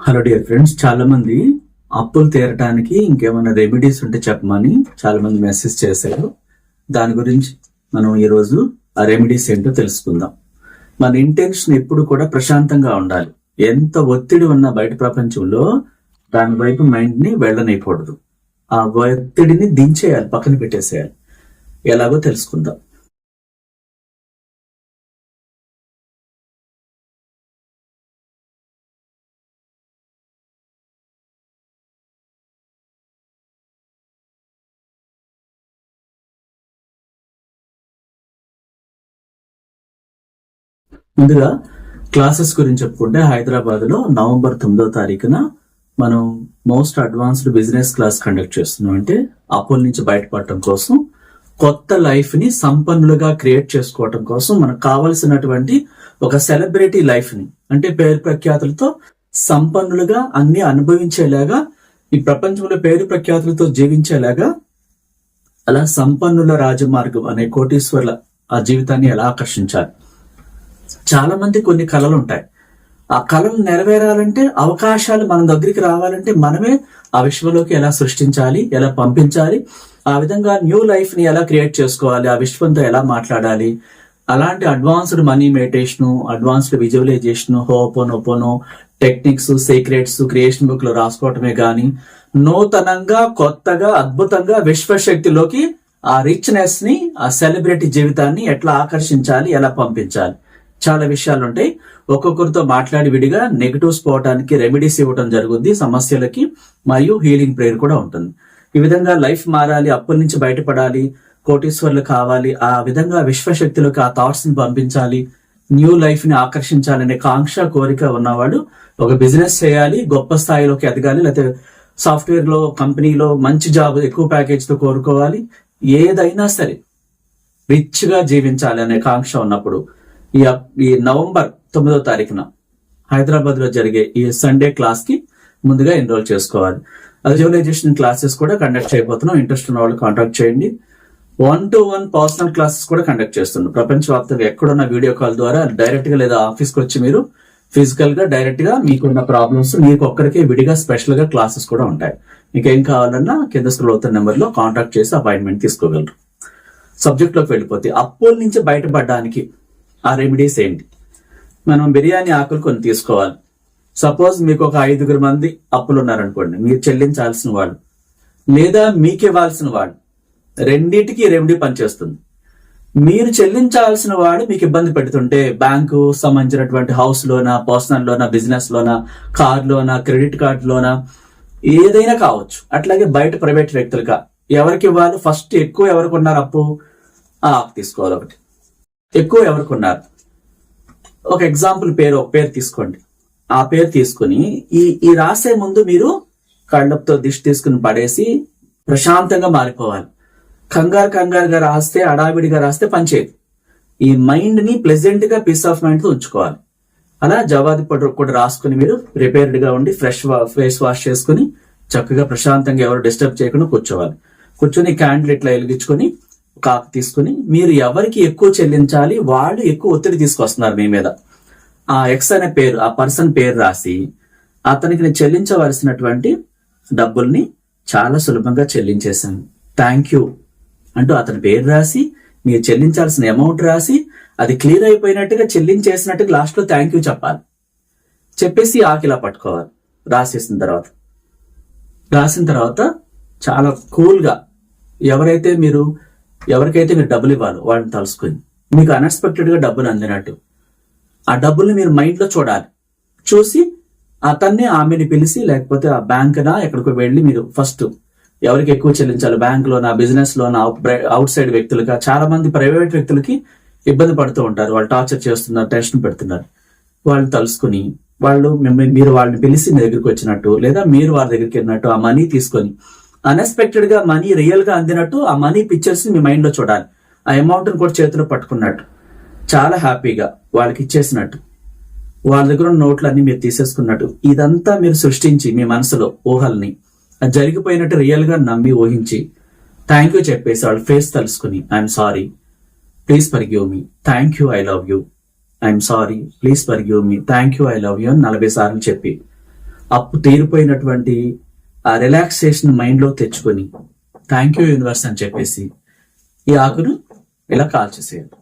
Hello dear friends చాలా మంది అప్పులు తీరటానికి ఇంకేమైనా రెమెడీస్ ఉంటే చెప్పమని చాలా మంది మెసేజ్ చేశారు. దాని గురించి మనం ఈరోజు ఆ రెమెడీస్ ఏంటో తెలుసుకుందాం. మన ఇంటెన్షన్ ఎప్పుడు కూడా ప్రశాంతంగా ఉండాలి. ఎంత ఒత్తిడి ఉన్న బయట ప్రపంచంలో దాని వైపు మైండ్ని వెళ్ళనైపోడదు ఆ ఒత్తిడిని దించేయాలి పక్కన పెట్టేసేయాలి. ఎలాగో తెలుసుకుందాం. ముందుగా క్లాసెస్ గురించి చెప్పుకుంటే హైదరాబాద్లో నవంబర్ తొమ్మిదో తారీఖున మనం most advanced business class conduct చేస్తున్నాం. అంటే అప్పుల నుంచి బయటపడటం కోసం కొత్త లైఫ్ని సంపన్నులుగా క్రియేట్ చేసుకోవటం కోసం మనకు కావలసినటువంటి ఒక సెలబ్రిటీ లైఫ్ని అంటే పేరు ప్రఖ్యాతులతో సంపన్నులుగా అన్ని అనుభవించేలాగా ఈ ప్రపంచంలో పేరు ప్రఖ్యాతులతో జీవించేలాగా అలా సంపన్నుల రాజమార్గం అనే కోటీశ్వర్ల ఆ జీవితాన్ని ఎలా ఆకర్షించాలి? చాలా మంది కొన్ని కళలు ఉంటాయి ఆ కళలు నెరవేరాలంటే అవకాశాలు మన దగ్గరికి రావాలంటే మనమే ఆ విశ్వంలోకి ఎలా సృష్టించాలి ఎలా పంపించాలి ఆ విధంగా న్యూ లైఫ్ని ఎలా క్రియేట్ చేసుకోవాలి ఆ విశ్వంతో ఎలా మాట్లాడాలి. అలాంటి advanced money meditation advanced visualisation హోపోన్ hooponopono techniques secrets creation బుక్లో రాసుకోవటమే కానీ నూతనంగా కొత్తగా అద్భుతంగా విశ్వశక్తిలోకి ఆ రిచ్నెస్ని ఆ సెలబ్రిటీ జీవితాన్ని ఎట్లా ఆకర్షించాలి ఎలా పంపించాలి. చాలా విషయాలు ఉంటాయి ఒక్కొక్కరితో మాట్లాడి విడిగా నెగిటివ్స్ పోవడానికి రెమెడీస్ ఇవ్వడం జరుగుద్ది సమస్యలకి మరియు హీలింగ్ ప్రేయర్ కూడా ఉంటుంది. ఈ విధంగా లైఫ్ మారాలి అప్పుల నుంచి బయటపడాలి కోటీశ్వర్లు కావాలి ఆ విధంగా విశ్వశక్తులకు ఆ థాట్స్ని పంపించాలి న్యూ లైఫ్ని ఆకర్షించాలనే కాంక్ష కోరిక ఉన్నవాడు ఒక బిజినెస్ చేయాలి గొప్ప స్థాయిలోకి ఎదగాలి లేకపోతే సాఫ్ట్వేర్లో కంపెనీలో మంచి జాబ్ ఎక్కువ ప్యాకేజ్తో కోరుకోవాలి ఏదైనా సరే రిచ్గా జీవించాలి అనే కాంక్ష ఉన్నప్పుడు. ఈ ఈ నవంబర్ తొమ్మిదో తారీఖున హైదరాబాద్లో జరిగే ఈ సండే క్లాస్కి ముందుగా ఎన్రోల్ చేసుకోవాలి. విజువలైజేషన్ క్లాసెస్ కూడా కండక్ట్ చేయబోతున్నాం. ఇంట్రెస్ట్ ఉన్న వాళ్ళు కాంటాక్ట్ చేయండి. One to one personal classes కూడా కండక్ట్ చేస్తున్నాం. ప్రపంచవ్యాప్తంగా ఎక్కడున్న వీడియో కాల్ ద్వారా డైరెక్ట్గా లేదా ఆఫీస్కి వచ్చి మీరు ఫిజికల్గా డైరెక్ట్గా మీకున్న ప్రాబ్లమ్స్ మీకు ఒక్కరికే విడిగా స్పెషల్గా క్లాసెస్ కూడా ఉంటాయి. మీకు ఏం కావాలన్నా కింద స్క్రోల్ అవుతున్న నెంబర్లో కాంటాక్ట్ చేసి అపాయింట్మెంట్ తీసుకోగలరు. సబ్జెక్ట్లోకి వెళ్ళిపోతే అప్పుల నుంచి బయటపడడానికి ఆ రెమెడీస్ ఏంటి? మనం బిర్యానీ ఆకులు కొన్ని తీసుకోవాలి. సపోజ్ మీకు ఒక ఐదుగురు మంది అప్పులు ఉన్నారనుకోండి మీరు చెల్లించాల్సిన వాళ్ళు. లేదా మీకు ఇవ్వాల్సిన వాడు రెండింటికి రెమెడీ పనిచేస్తుంది. మీరు చెల్లించాల్సిన వాడు మీకు ఇబ్బంది పెడుతుంటే బ్యాంకు సంబంధించినటువంటి హౌస్ లోనా పర్సనల్ లోనా బిజినెస్ లోనా కార్ లోనా క్రెడిట్ కార్డ్ లోనా ఏదైనా కావచ్చు. అట్లాగే బయట ప్రైవేట్ వ్యక్తులుగా ఎవరికి ఇవ్వాలి? ఫస్ట్ ఎక్కువ ఎవరికి ఉన్నారు అప్పు? ఆ అప్పు తీసుకోవాలి ఒకటి. ఎక్కువ ఎవరికి ఉన్నారు? ఒక ఎగ్జాంపుల్ పేరు ఒక పేరు తీసుకోండి. ఆ పేరు తీసుకుని ఈ ఈ రాసే ముందు మీరు కళ్ళతో దిష్టి తీసుకుని పడేసి ప్రశాంతంగా మారిపోవాలి. కంగారు కంగారుగా రాస్తే అడావిడిగా రాస్తే పనిచేయదు ఈ మైండ్ని ప్లెజెంట్గా పీస్ ఆఫ్ మైండ్తో ఉంచుకోవాలి. అలా జవాది పౌడర్ కూడా రాసుకుని మీరు ప్రిపేర్డ్గా ఉండి ఫ్రెష్ ఫేస్ వాష్ చేసుకుని చక్కగా ప్రశాంతంగా ఎవరు డిస్టర్బ్ చేయకుండా కూర్చోవాలి. కూర్చొని క్యాండిల్ ఇట్లా వెలిగించుకొని ఒక తీసుకుని మీరు ఎవరికి ఎక్కువ చెల్లించాలి వాళ్ళు ఎక్కువ ఒత్తిడి తీసుకొస్తున్నారు మీ మీద. ఆ ఎక్స్ అనే పేరు ఆ పర్సన్ పేరు రాసి అతనికి నేను చెల్లించవలసినటువంటి డబ్బుల్ని చాలా సులభంగా చెల్లించేశాను. థ్యాంక్ యూ అంటూ అతని పేరు రాసి మీరు చెల్లించాల్సిన అమౌంట్ రాసి అది క్లియర్ అయిపోయినట్టుగా చెల్లించేసినట్టుగా లాస్ట్లో థ్యాంక్ యూ చెప్పాలి. చెప్పేసి ఆకిలా పట్టుకోవాలి. రాసేసిన తర్వాత. రాసిన తర్వాత చాలా కూల్గా ఎవరైతే మీరు ఎవరికైతే మీరు డబ్బులు ఇవ్వాలో వాళ్ళని తలుసుకుని మీకు అన్ఎక్స్పెక్టెడ్గా డబ్బులు అందినట్టు. ఆ డబ్బుల్ని మీరు మైండ్లో చూడాలి. చూసి అతన్ని ఆమెని పిలిచి లేకపోతే ఆ బ్యాంక్ నా ఎక్కడికి వెళ్ళి మీరు ఫస్ట్ ఎవరికి ఎక్కువ చెల్లించాలి? బ్యాంక్ లోనా బిజినెస్ లోనా అవుట్ సైడ్ వ్యక్తులుగా? చాలా మంది ప్రైవేట్ వ్యక్తులకి ఇబ్బంది పడుతూ ఉంటారు. వాళ్ళు టార్చర్ చేస్తున్నారు టెన్షన్ పెడుతున్నారు. వాళ్ళు తలుసుకుని వాళ్ళు మిమ్మల్ని మీరు వాళ్ళని పిలిచి మీ దగ్గరికి వచ్చినట్టు లేదా మీరు వాళ్ళ దగ్గరికి వెళ్ళినట్టు ఆ మనీ తీసుకొని అన్ఎక్స్పెక్టెడ్గా మనీ రియల్గా అందినట్టు ఆ మనీ పిక్చర్స్ మీ మైండ్లో చూడాలి. ఆ అమౌంట్ని కూడా చేతిలో పట్టుకున్నట్టు. చాలా హ్యాపీగా వాళ్ళకి ఇచ్చేసినట్టు. వాళ్ళ దగ్గర ఉన్న నోట్లన్నీ మీరు తీసేసుకున్నట్టు. ఇదంతా మీరు సృష్టించి మీ మనసులో ఊహల్ని అది జరిగిపోయినట్టు రియల్గా నమ్మి ఊహించి థ్యాంక్ యూ చెప్పేసి వాళ్ళ face తలుసుకుని I'm sorry please forgive me thank you I love you I'm sorry please forgive me thank you I love you అని నలభై సార్లు చెప్పి అప్పు తీరిపోయినటువంటి ఆ రిలాక్సేషన్ మైండ్లో తెచ్చుకొని థ్యాంక్ యూ యూనివర్స్ అని చెప్పేసి ఈ ఆకును ఇలా కాల్చేసేయాలి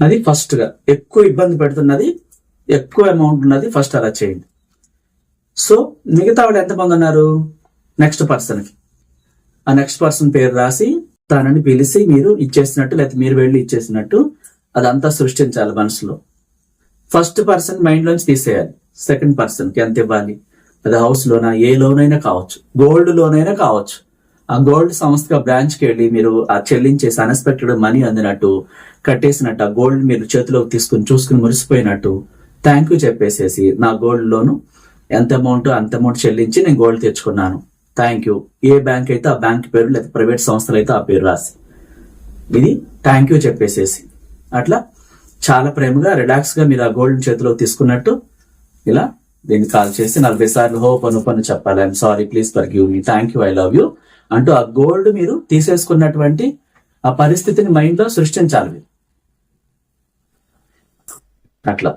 అది ఫస్ట్గా ఎక్కువ ఇబ్బంది పెడుతున్నది ఎక్కువ అమౌంట్ ఉన్నది ఫస్ట్ అలా చేయండి. సో మిగతా వాళ్ళు ఎంతమంది ఉన్నారు? నెక్స్ట్ పర్సన్కి. ఆ నెక్స్ట్ పర్సన్ పేరు రాసి తనని పిలిచి మీరు ఇచ్చేసినట్టు లేకపోతే మీరు వెళ్ళి ఇచ్చేసినట్టు అదంతా సృష్టించాలి మనసులో. ఫస్ట్ పర్సన్ మైండ్ లోంచి తీసేయాలి. సెకండ్ పర్సన్కి ఎంత ఇవ్వాలి? అది హౌస్ లోనా ఏ లోన్ అయినా కావచ్చు. గోల్డ్ లోన్ అయినా కావచ్చు. ఆ గోల్డ్ సంస్థ బ్రాంచ్కి వెళ్ళి మీరు ఆ చెల్లించేసి అన్ఎక్స్పెక్టెడ్ మనీ అందినట్టు కట్టేసినట్టు ఆ గోల్డ్ మీరు చేతిలోకి తీసుకుని చూసుకుని మురిసిపోయినట్టు థ్యాంక్ యూ చెప్పేసేసి నా గోల్డ్ లోను ఎంత అమౌంట్ అంత అమౌంట్ చెల్లించి నేను గోల్డ్ తెచ్చుకున్నాను. థ్యాంక్ యూ ఏ బ్యాంక్ అయితే ఆ బ్యాంక్ పేరు లేదా ప్రైవేట్ సంస్థలు అయితే ఆ పేరు రాసి. ఇది థ్యాంక్ యూ చెప్పేసేసి. అట్లా చాలా ప్రేమగా రిలాక్స్గా మీరు ఆ గోల్డ్ చేతిలో తీసుకున్నట్టు ఇలా దీన్ని కాల్ చేసి నలభై సార్లు హో పను పను చెప్పాలి. I'm sorry please forgive me thank you I love you అంటూ ఆ గోల్డ్ మీరు తీసేసుకున్నటువంటి ఆ పరిస్థితిని మైండ్లో సృష్టించాలి మీరు. అట్లా.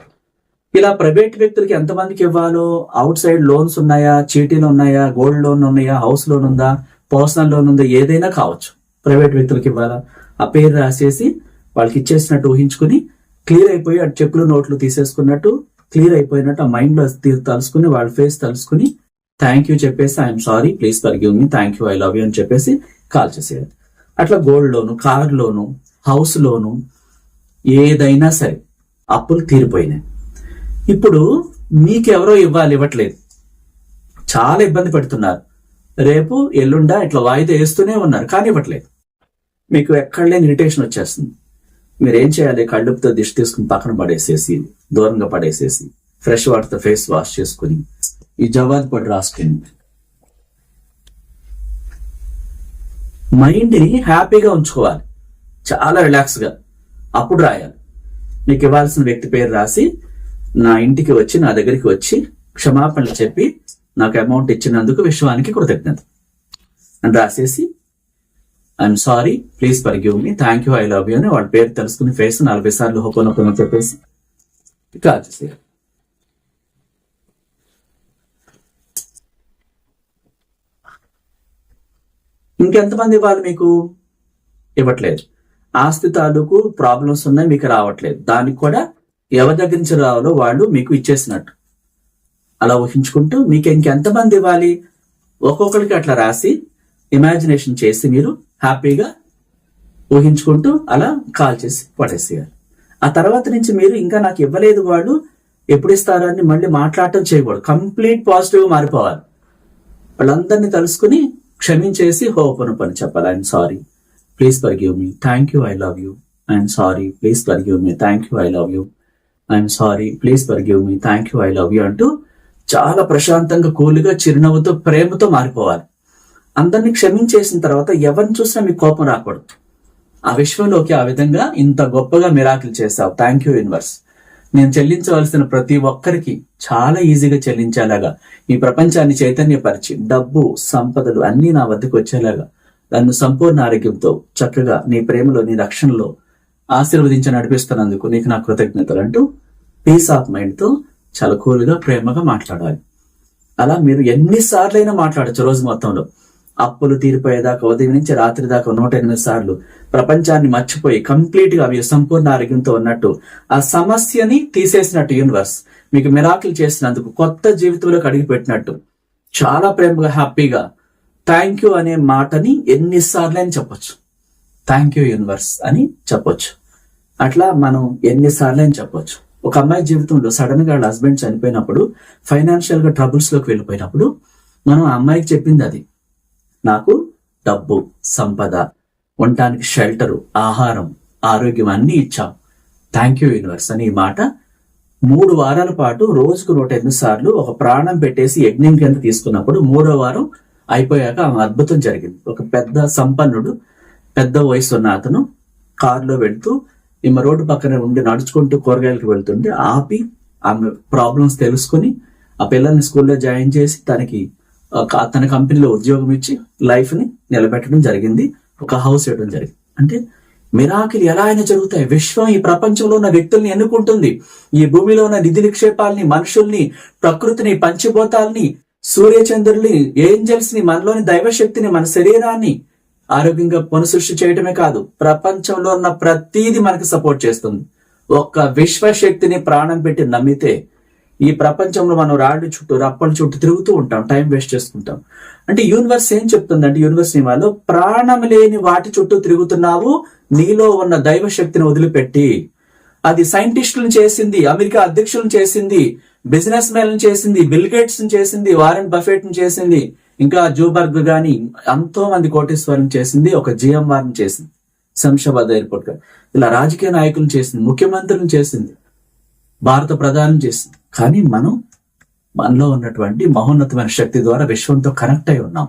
ఇలా ప్రైవేట్ వ్యక్తులకి ఎంతమందికి ఇవ్వాలో? అవుట్ సైడ్ లోన్స్ ఉన్నాయా? చీటీలు ఉన్నాయా? గోల్డ్ లోన్ ఉన్నాయా? హౌస్ లోన్ ఉందా? పర్సనల్ లోన్ ఉందా? ఏదైనా కావచ్చు. ప్రైవేట్ వ్యక్తులకి ఇవ్వాలా? ఆ పేరు రాసేసి వాళ్ళకి ఇచ్చేసినట్టు ఊహించుకుని క్లియర్ అయిపోయి ఆ చెక్కులు నోట్లు తీసేసుకున్నట్టు క్లియర్ అయిపోయినట్టు ఆ మైండ్లో తలుసుకుని వాళ్ళ ఫేస్ తలుసుకుని థ్యాంక్ యూ చెప్పేసి I'm sorry please forgive me thank you I love you అని చెప్పేసి కాల్ చేసేయాలి. అట్లా gold loan car loan house loan ఏదైనా సరే అప్పులు తీరిపోయినాయి. ఇప్పుడు మీకెవరో ఇవ్వాలి ఇవ్వట్లేదు. చాలా ఇబ్బంది పెడుతున్నారు. రేపు ఎల్లుండా ఇట్లా వాయిదా వేస్తూనే ఉన్నారు కానీ ఇవ్వట్లేదు. మీకు ఎక్కడ లేని ఇరిటేషన్ వచ్చేస్తుంది. మీరేం చేయాలి? కళ్ళుపుతో దిష్టి తీసుకుని పక్కన పడేసేసి దూరంగా పడేసేసి ఫ్రెష్ వాటర్తో ఫేస్ వాష్ చేసుకుని ఈ జవాద్ పొడి రాసుకుని మైండ్ని హ్యాపీగా ఉంచుకోవాలి. చాలా రిలాక్స్గా. అప్పుడు రాయాలి. మీకు ఇవ్వాల్సిన వ్యక్తి పేరు రాసి నా ఇంటికి వచ్చి నా దగ్గరికి వచ్చి క్షమాపణలు చెప్పి నాకు అమౌంట్ ఇచ్చినందుకు విశ్వానికి కృతజ్ఞత. అని రాసేసి I'm sorry please forgive me thank you I love you అని వాడి పేరు తెలుసుకుని ఫేస్ నలభై సార్లు హోపోనొప్పని చెప్పేసి కాల్ చేసేయాలి ఇంకెంతమంది ఇవ్వాలి మీకు? ఇవ్వట్లేదు. ఆస్తి తాలూకు ప్రాబ్లమ్స్ ఉన్నాయి మీకు రావట్లేదు. దానికి కూడా ఎవరి దగ్గర నుంచి రావాలో వాళ్ళు మీకు ఇచ్చేసినట్టు. అలా ఊహించుకుంటూ మీకు ఇంకెంతమంది ఇవ్వాలి? ఒక్కొక్కరికి అట్లా రాసి ఇమాజినేషన్ చేసి మీరు హ్యాపీగా ఊహించుకుంటూ అలా కాల్ చేసి పడేసేయాలి. ఆ తర్వాత నుంచి మీరు ఇంకా నాకు ఇవ్వలేదు వాళ్ళు ఎప్పుడు ఇస్తారని మళ్ళీ మాట్లాడటం చేయకూడదు. కంప్లీట్ పాజిటివ్ మారిపోవాలి. వాళ్ళందరినీ తలుసుకుని క్షమించేసి హోపను పని చెప్పాలి. I'm sorry please forgive me thank you I love you I'm sorry please forgive me thank you I love you I'm sorry please forgive me thank you I love you అంటూ చాలా ప్రశాంతంగా కూల్గా చిరునవ్వుతో ప్రేమతో మారిపోవాలి. అందరినీ క్షమించేసిన తర్వాత ఎవరిని చూసినా మీకు కోపం రాకూడదు. ఆ విశ్వంలోకి ఆ విధంగా ఇంత గొప్పగా మిరాకిల్ చేశావు. థ్యాంక్ యూ యూనివర్స్ నేను చెల్లించవలసిన ప్రతి ఒక్కరికి చాలా ఈజీగా చెల్లించేలాగా ఈ ప్రపంచాన్ని చైతన్యపరిచి డబ్బు సంపదలు అన్నీ నా వద్దకు వచ్చేలాగా నన్ను సంపూర్ణ ఆరోగ్యంతో చక్కగా నీ ప్రేమలో నీ రక్షణలో ఆశీర్వదించి నడిపిస్తున్నందుకు నీకు నా కృతజ్ఞతలు అంటూ పీస్ ఆఫ్ మైండ్తో చాలా కూల్గా ప్రేమగా మాట్లాడాలి. అలా మీరు ఎన్నిసార్లైనా మాట్లాడచ్చు రోజు మొత్తంలో. అప్పులు తీరిపోయేదాకా ఉదయం నుంచి రాత్రి దాకా నూట ఎనిమిది సార్లు ప్రపంచాన్ని మర్చిపోయి కంప్లీట్గా మీరు సంపూర్ణ ఆరోగ్యంతో ఉన్నట్టు ఆ సమస్యని తీసేసినట్టు యూనివర్స్ మీకు మిరాకిల్ చేసినందుకు కొత్త జీవితంలోకి అడిగి పెట్టినట్టు. చాలా ప్రేమగా హ్యాపీగా థ్యాంక్ యూ అనే మాటని ఎన్నిసార్లు అని చెప్పొచ్చు. థ్యాంక్ యూ యూనివర్స్ అని చెప్పొచ్చు. అట్లా మనం ఎన్నిసార్లు అని చెప్పొచ్చు. ఒక అమ్మాయి జీవితంలో సడన్గా వాళ్ళ హస్బెండ్ చనిపోయినప్పుడు ఫైనాన్షియల్గా ట్రబుల్స్లోకి వెళ్ళిపోయినప్పుడు మనం ఆ అమ్మాయికి చెప్పింది అది. నాకు డబ్బు సంపద ఉండటానికి షెల్టరు ఆహారం ఆరోగ్యం అన్ని ఇచ్చాం. థ్యాంక్ యూ యూనివర్స్ అని ఈ మాట మూడు వారాల పాటు రోజుకు నూట ఎనిమిది సార్లు ఒక ప్రాణం పెట్టేసి యజ్ఞం కింద తీసుకున్నప్పుడు మూడో వారం అయిపోయాక ఆమె అద్భుతం జరిగింది. ఒక పెద్ద సంపన్నుడు పెద్ద వయసు ఉన్న అతను కారులో వెళ్తూ ఈమె రోడ్డు పక్కనే ఉండి నడుచుకుంటూ కూరగాయలకు వెళ్తుంటే ఆపి ఆమె ప్రాబ్లమ్స్ తెలుసుకొని ఆ పిల్లల్ని స్కూల్లో జాయిన్ చేసి తనకి తన కంపెనీలో ఉద్యోగం ఇచ్చి లైఫ్ని నిలబెట్టడం జరిగింది. ఒక హౌస్ ఇవ్వడం జరిగింది. అంటే మిరాకిల్ ఎలా అయినా జరుగుతాయి. విశ్వం ఈ ప్రపంచంలో ఉన్న వ్యక్తుల్ని ఎన్నుకుంటుంది. ఈ భూమిలో ఉన్న నిధి నిక్షేపాలని మనుషుల్ని ప్రకృతిని పంచభూతాల్ని సూర్యచంద్రుల్ని ఏంజల్స్ని మనలోని దైవశక్తిని మన శరీరాన్ని ఆరోగ్యంగా పునఃసృష్టి చేయటమే కాదు ప్రపంచంలో ఉన్న ప్రతీది మనకి సపోర్ట్ చేస్తుంది. ఒక్క విశ్వశక్తిని ప్రాణం పెట్టి నమ్మితే ఈ ప్రపంచంలో మనం రాళ్ళు చుట్టూ రప్పల చుట్టూ తిరుగుతూ ఉంటాం టైం వేస్ట్ చేసుకుంటాం. అంటే యూనివర్స్ ఏం చెప్తుంది అంటే యూనివర్స్ నియమాలు ప్రాణం లేని వాటి చుట్టూ తిరుగుతున్నావు నీలో ఉన్న దైవ శక్తిని వదిలిపెట్టి అది సైంటిస్టులను చేసింది అమెరికా అధ్యక్షులను చేసింది బిజినెస్ మెన్ చేసింది బిల్ గేట్స్ చేసింది వారెన్ బఫెట్ చేసింది ఇంకా జూబర్గ్ గాని ఎంతో మంది కోటేశ్వరం చేసింది ఒక జిఎం చేసింది శంషాబాద్ ఎయిర్పోర్ట్గా. ఇలా రాజకీయ నాయకులను చేసింది ముఖ్యమంత్రిని చేసింది భారత ప్రధానం చేసింది. కానీ మనం మనలో ఉన్నటువంటి మహోన్నతమైన శక్తి ద్వారా విశ్వంతో కనెక్ట్ అయి ఉన్నాం.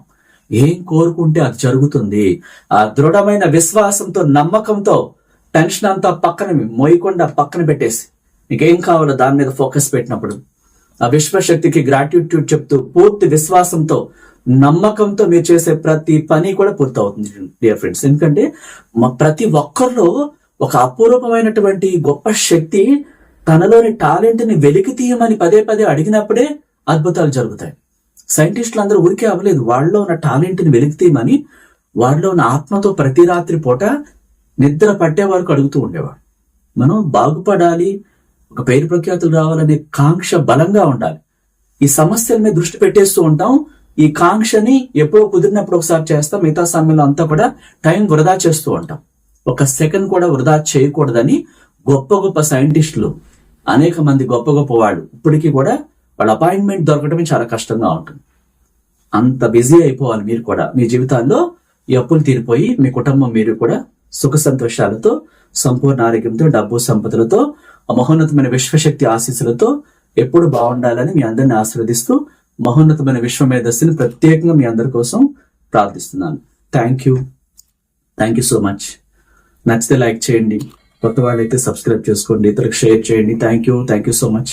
ఏం కోరుకుంటే అది జరుగుతుంది. ఆ దృఢమైన విశ్వాసంతో నమ్మకంతో టెన్షన్ అంతా పక్కన మోయకుండా పక్కన పెట్టేసి నీకేం కావాలో దాని మీద ఫోకస్ పెట్టినప్పుడు ఆ విశ్వశక్తికి గ్రాటిట్యూడ్ చెప్తూ పూర్తి విశ్వాసంతో నమ్మకంతో మీరు చేసే ప్రతి పని కూడా పూర్తవుతుంది డియర్ ఫ్రెండ్స్ ఎందుకంటే ప్రతి ఒక్కరిలో ఒక అపూర్వమైనటువంటి గొప్ప శక్తి తనలోని టాలెంట్ని వెలికి తీయమని పదే పదే అడిగినప్పుడే అద్భుతాలు జరుగుతాయి. సైంటిస్టులు అందరూ ఊరికే అవ్వలేదు. వాళ్ళలో ఉన్న టాలెంట్ని వెలికి తీయమని వాళ్ళలో ఉన్న ఆత్మతో ప్రతి రాత్రి పూట నిద్ర పట్టే వరకు అడుగుతూ ఉండేవాడు మనం బాగుపడాలి ఒక పేరు ప్రఖ్యాతులు రావాలనే కాంక్ష బలంగా ఉండాలి. ఈ సమస్యల మీద దృష్టి పెట్టేస్తూ ఉంటాం. ఈ కాంక్షని ఎప్పుడో కుదిరినప్పుడు ఒకసారి చేస్తాం మిగతా సమయంలో అంతా కూడా టైం వృధా చేస్తూ ఉంటాం. ఒక సెకండ్ కూడా వృధా చేయకూడదని గొప్ప గొప్ప సైంటిస్టులు అనేక మంది గొప్ప గొప్ప వాళ్ళు ఇప్పటికీ కూడా వాళ్ళ అపాయింట్మెంట్ దొరకడమే చాలా కష్టంగా ఉంటుంది. అంత బిజీ అయిపోవాలి మీరు కూడా. మీ జీవితాల్లో ఈ అప్పులు తీరిపోయి మీ కుటుంబం మీరు కూడా సుఖ సంతోషాలతో సంపూర్ణ ఆరోగ్యంతో డబ్బు సంపదలతో మహోన్నతమైన విశ్వశక్తి ఆశీస్సులతో ఎప్పుడు బాగుండాలని మీ అందరిని ఆశీర్వదిస్తూ మహోన్నతమైన విశ్వ మేధస్సుని ప్రత్యేకంగా మీ అందరి కోసం ప్రార్థిస్తున్నాను. Thank you thank you so much నచ్చితే లైక్ చేయండి. కొత్త వాళ్ళైతే సబ్స్క్రైబ్ చేసుకోండి. ఇతరులకు షేర్ చేయండి. Thank you thank you so much